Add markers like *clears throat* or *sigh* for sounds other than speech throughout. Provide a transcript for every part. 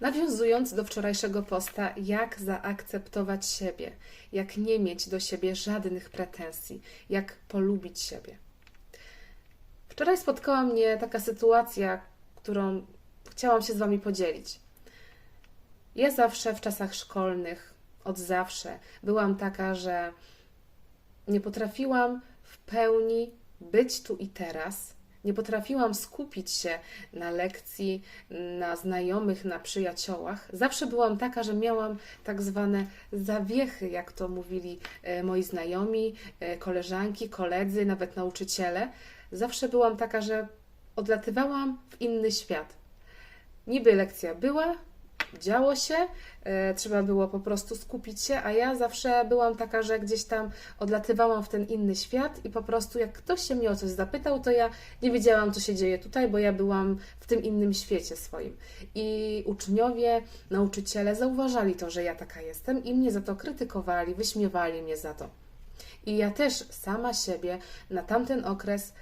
Nawiązując do wczorajszego posta, jak zaakceptować siebie, jak nie mieć do siebie żadnych pretensji, jak polubić siebie. Wczoraj spotkała mnie taka sytuacja, którą chciałam się z Wami podzielić. Ja zawsze w czasach szkolnych, od zawsze, byłam taka, że nie potrafiłam w pełni być tu i teraz. Nie potrafiłam skupić się na lekcji, na znajomych, na przyjaciołach. Zawsze byłam taka, że miałam tak zwane zawiechy, jak to mówili e, moi znajomi, e, koleżanki, koledzy, nawet nauczyciele. Zawsze byłam taka, że odlatywałam w inny świat. Niby lekcja była, działo się, e, trzeba było po prostu skupić się, a ja zawsze byłam taka, że gdzieś tam odlatywałam w ten inny świat i po prostu jak ktoś się mnie o coś zapytał, to ja nie wiedziałam, co się dzieje tutaj, bo ja byłam w tym innym świecie swoim. I uczniowie, nauczyciele zauważali to, że ja taka jestem i mnie za to krytykowali, wyśmiewali mnie za to. I ja też sama siebie na tamten okres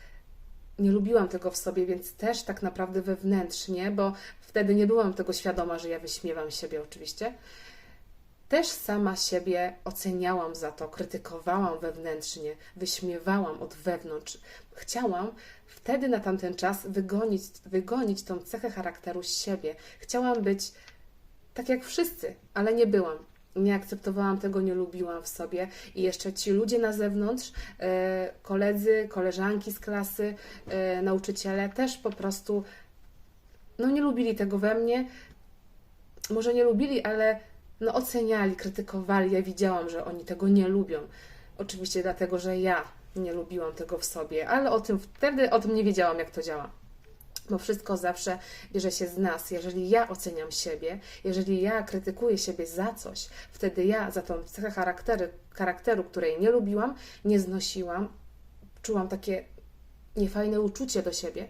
nie lubiłam tego w sobie, więc też tak naprawdę wewnętrznie, bo wtedy nie byłam tego świadoma, że ja wyśmiewam siebie oczywiście. Też sama siebie oceniałam za to, krytykowałam wewnętrznie, wyśmiewałam od wewnątrz. Chciałam wtedy na tamten czas wygonić, wygonić tą cechę charakteru z siebie. Chciałam być tak jak wszyscy, ale nie byłam. Nie akceptowałam tego, nie lubiłam w sobie. I jeszcze ci ludzie na zewnątrz, e, koledzy, koleżanki z klasy, e, nauczyciele też po prostu no nie lubili tego we mnie. Może nie lubili, ale no oceniali, krytykowali. Ja widziałam, że oni tego nie lubią. Oczywiście dlatego, że ja nie lubiłam tego w sobie, ale o tym wtedy o tym nie wiedziałam, jak to działa. Bo wszystko zawsze bierze się z nas. Jeżeli ja oceniam siebie, jeżeli ja krytykuję siebie za coś, wtedy ja za tą cechę charakteru, charakteru której nie lubiłam, nie znosiłam, czułam takie niefajne uczucie do siebie,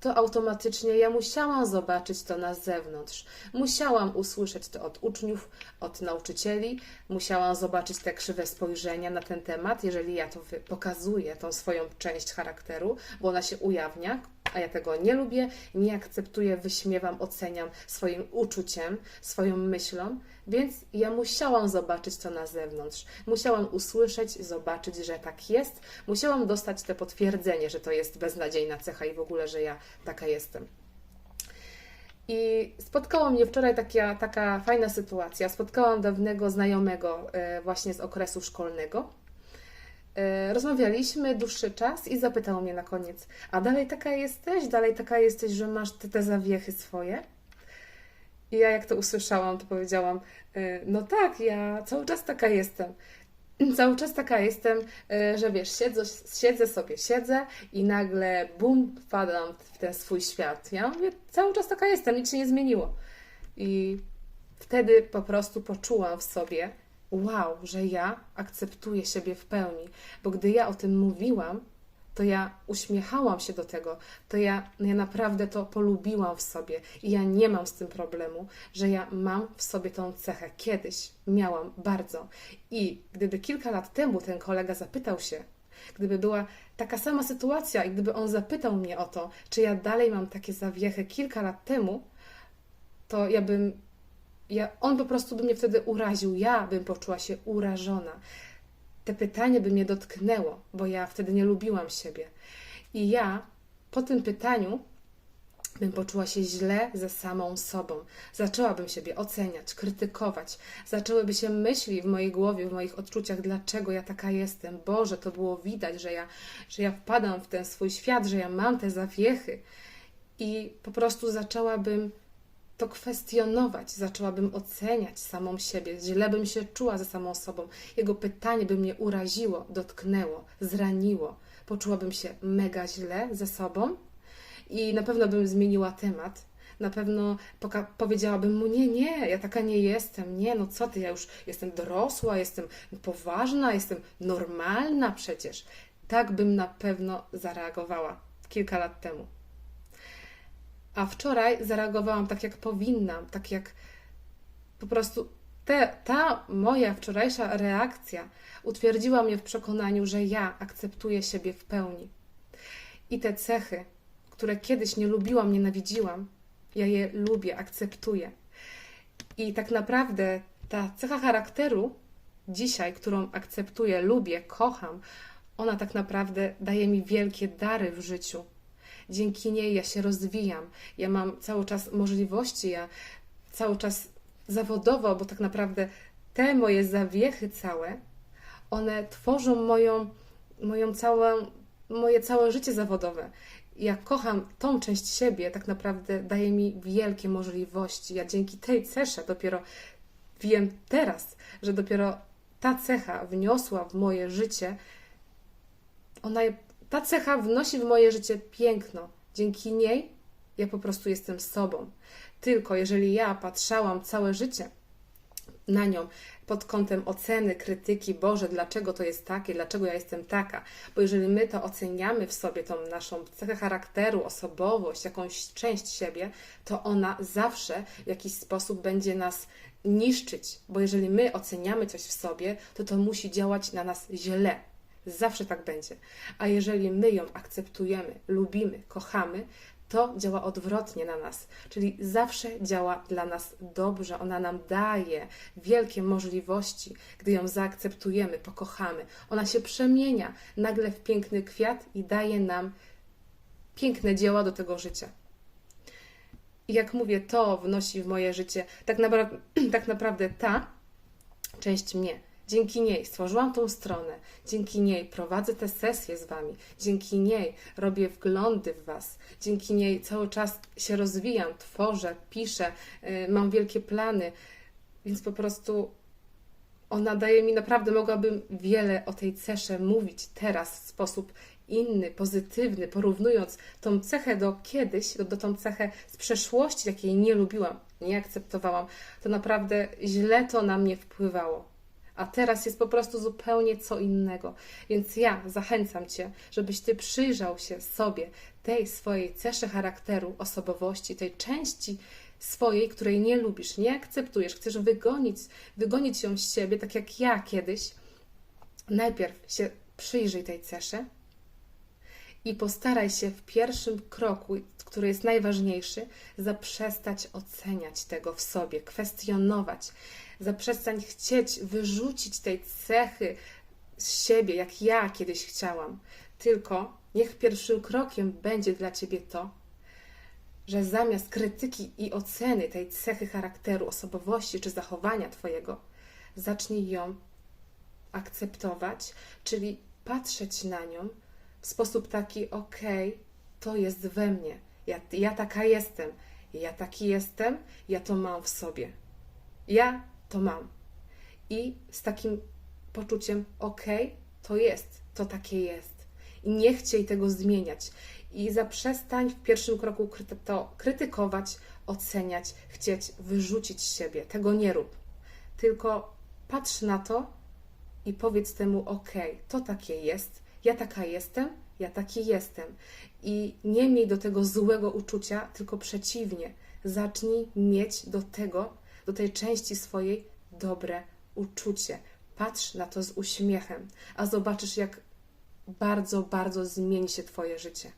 to automatycznie ja musiałam zobaczyć to na zewnątrz. Musiałam usłyszeć to od uczniów, od nauczycieli, musiałam zobaczyć te krzywe spojrzenia na ten temat, jeżeli ja to pokazuję, tą swoją część charakteru, bo ona się ujawnia, a ja tego nie lubię, nie akceptuję, wyśmiewam, oceniam swoim uczuciem, swoją myślą, więc ja musiałam zobaczyć to na zewnątrz. Musiałam usłyszeć, zobaczyć, że tak jest. Musiałam dostać te potwierdzenie, że to jest beznadziejna cecha i w ogóle, że ja taka jestem. I spotkała mnie wczoraj taka, taka fajna sytuacja. Spotkałam dawnego znajomego e, właśnie z okresu szkolnego. E, Rozmawialiśmy dłuższy czas i zapytał mnie na koniec: A dalej taka jesteś? Dalej taka jesteś, że masz te, te zawiechy swoje? I ja, jak to usłyszałam, to powiedziałam: e, No tak, ja cały czas taka jestem. *clears throat* Cały czas taka jestem, e, że wiesz, siedzę, siedzę sobie, siedzę i nagle bum, wpadam w ten swój świat. Ja mówię, cały czas taka jestem, nic się nie zmieniło. I wtedy po prostu poczułam w sobie, wow, że ja akceptuję siebie w pełni. Bo gdy ja o tym mówiłam, to ja uśmiechałam się do tego, to ja, ja naprawdę to polubiłam w sobie i ja nie mam z tym problemu, że ja mam w sobie tą cechę. Kiedyś miałam bardzo. I gdyby kilka lat temu ten kolega zapytał się, gdyby była taka sama sytuacja i gdyby on zapytał mnie o to, czy ja dalej mam takie zawiechy kilka lat temu, to ja bym, ja, on po prostu by mnie wtedy uraził, ja bym poczuła się urażona te pytanie by mnie dotknęło, bo ja wtedy nie lubiłam siebie. I ja po tym pytaniu bym poczuła się źle ze samą sobą. Zaczęłabym siebie oceniać, krytykować. Zaczęłyby się myśli w mojej głowie, w moich odczuciach, dlaczego ja taka jestem. Boże, to było widać, że ja, że ja wpadam w ten swój świat, że ja mam te zawiechy. I po prostu zaczęłabym to kwestionować, zaczęłabym oceniać samą siebie, źle bym się czuła ze samą sobą. Jego pytanie by mnie uraziło, dotknęło, zraniło. Poczułabym się mega źle ze sobą i na pewno bym zmieniła temat. Na pewno powiedziałabym mu: Nie, nie, ja taka nie jestem. Nie, no co ty, ja już jestem dorosła, jestem poważna, jestem normalna przecież. Tak bym na pewno zareagowała kilka lat temu. A wczoraj zareagowałam tak, jak powinnam, tak jak po prostu te, ta moja wczorajsza reakcja utwierdziła mnie w przekonaniu, że ja akceptuję siebie w pełni. I te cechy, które kiedyś nie lubiłam, nienawidziłam, ja je lubię, akceptuję. I tak naprawdę ta cecha charakteru dzisiaj, którą akceptuję, lubię, kocham, ona tak naprawdę daje mi wielkie dary w życiu. Dzięki niej ja się rozwijam, ja mam cały czas możliwości, ja cały czas zawodowo, bo tak naprawdę te moje zawiechy całe, one tworzą moją, moją całą, moje całe życie zawodowe. Ja kocham tą część siebie, tak naprawdę daje mi wielkie możliwości. Ja dzięki tej cesze dopiero wiem teraz, że dopiero ta cecha wniosła w moje życie, ona, ta cecha wnosi w moje życie piękno. Dzięki niej ja po prostu jestem sobą. Tylko jeżeli ja patrzałam całe życie na nią pod kątem oceny, krytyki, Boże, dlaczego to jest takie, dlaczego ja jestem taka. Bo jeżeli my to oceniamy w sobie, tą naszą cechę charakteru, osobowość, jakąś część siebie, to ona zawsze w jakiś sposób będzie nas niszczyć. Bo jeżeli my oceniamy coś w sobie, to to musi działać na nas źle. Zawsze tak będzie. A jeżeli my ją akceptujemy, lubimy, kochamy, to działa odwrotnie na nas, czyli zawsze działa dla nas dobrze. Ona nam daje wielkie możliwości, gdy ją zaakceptujemy, pokochamy. Ona się przemienia nagle w piękny kwiat i daje nam piękne dzieła do tego życia. I jak mówię, to wnosi w moje życie tak, *clears throat* tak naprawdę ta część mnie. Dzięki niej stworzyłam tą stronę, dzięki niej prowadzę te sesje z Wami, dzięki niej robię wglądy w Was, dzięki niej cały czas się rozwijam, tworzę, piszę, yy, mam wielkie plany, więc po prostu ona daje mi naprawdę, mogłabym wiele o tej cesze mówić teraz w sposób inny, pozytywny, porównując tą cechę do kiedyś, do, do tą cechę z przeszłości, jakiej nie lubiłam, nie akceptowałam, to naprawdę źle to na mnie wpływało a teraz jest po prostu zupełnie co innego. Więc ja zachęcam Cię, żebyś Ty przyjrzał się sobie tej swojej ceszy charakteru, osobowości, tej części swojej, której nie lubisz, nie akceptujesz, chcesz wygonić, wygonić ją z siebie, tak jak ja kiedyś. Najpierw się przyjrzyj tej cesze i postaraj się w pierwszym kroku, który jest najważniejszy, zaprzestać oceniać tego w sobie, kwestionować, zaprzestań chcieć wyrzucić tej cechy z siebie, jak ja kiedyś chciałam. Tylko niech pierwszym krokiem będzie dla ciebie to, że zamiast krytyki i oceny tej cechy charakteru, osobowości czy zachowania Twojego, zacznij ją akceptować, czyli patrzeć na nią w sposób taki, okej, to jest we mnie, ja, ja taka jestem, ja taki jestem, ja to mam w sobie. Ja to mam. I z takim poczuciem, okej, to jest, to takie jest. I nie chciej tego zmieniać. I zaprzestań w pierwszym kroku to krytykować, oceniać, chcieć wyrzucić z siebie. Tego nie rób. Tylko patrz na to i powiedz temu, okay, to takie jest, ja taka jestem, ja taki jestem. I nie miej do tego złego uczucia, tylko przeciwnie. Zacznij mieć do tego, do tej części swojej dobre uczucie. Patrz na to z uśmiechem, a zobaczysz, jak bardzo, bardzo zmieni się Twoje życie.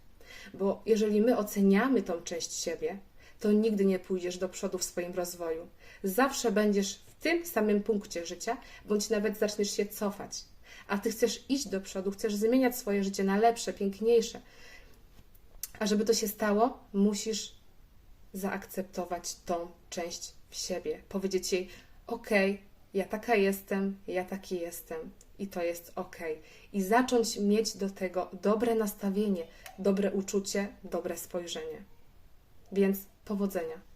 Bo jeżeli my oceniamy tą część siebie, to nigdy nie pójdziesz do przodu w swoim rozwoju. Zawsze będziesz w tym samym punkcie życia, bądź nawet zaczniesz się cofać. A ty chcesz iść do przodu, chcesz zmieniać swoje życie na lepsze, piękniejsze. A żeby to się stało, musisz zaakceptować tą część w siebie. Powiedzieć jej: OK, ja taka jestem, ja taki jestem i to jest OK. I zacząć mieć do tego dobre nastawienie, dobre uczucie, dobre spojrzenie. Więc powodzenia.